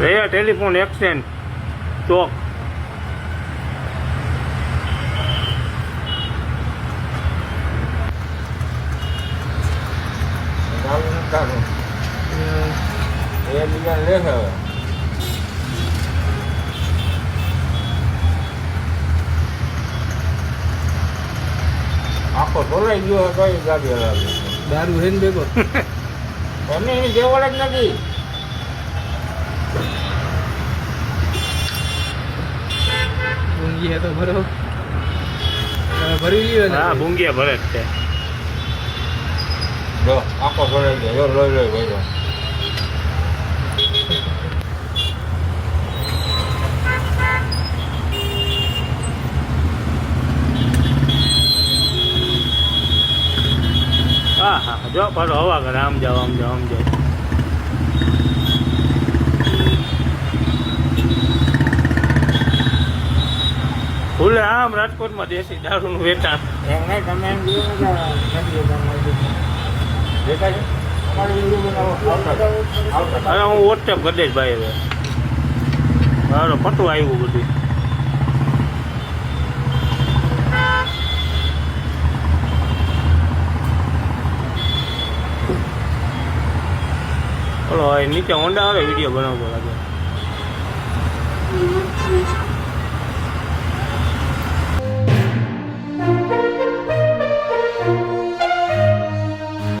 Đây là telephone action Chuột Hãy subscribe cho kênh Ghiền Mì Gõ Để không bỏ lỡ những video hấp dẫn આખો ધોલાઈ ગયો હતો એ ગાડી હલાવી દારૂ હે ને ભેગો? એમને એની જેવડ જ નથી. ઊંઘી તો ભરો. ને હા ભૂંગિયા ભરે જ છે. જો આખો ભરાઈ ગયો. લોહી લોહી ગયો હા હા જો પાછો હવા કરે. આમ જાઓ આમ જાઓ આમ જાઓ. ભૂલે આમ રાજકોટમાં દેશી દારૂનું વેચાણ. તમે એમ હું વોટ્સએપ કરી દઈશ ભાઈ હવે. મારો ફટું આવ્યું બધું. ઓલો નીચે હોન્ડા આવે વીડિયો બનાવતો લાગે.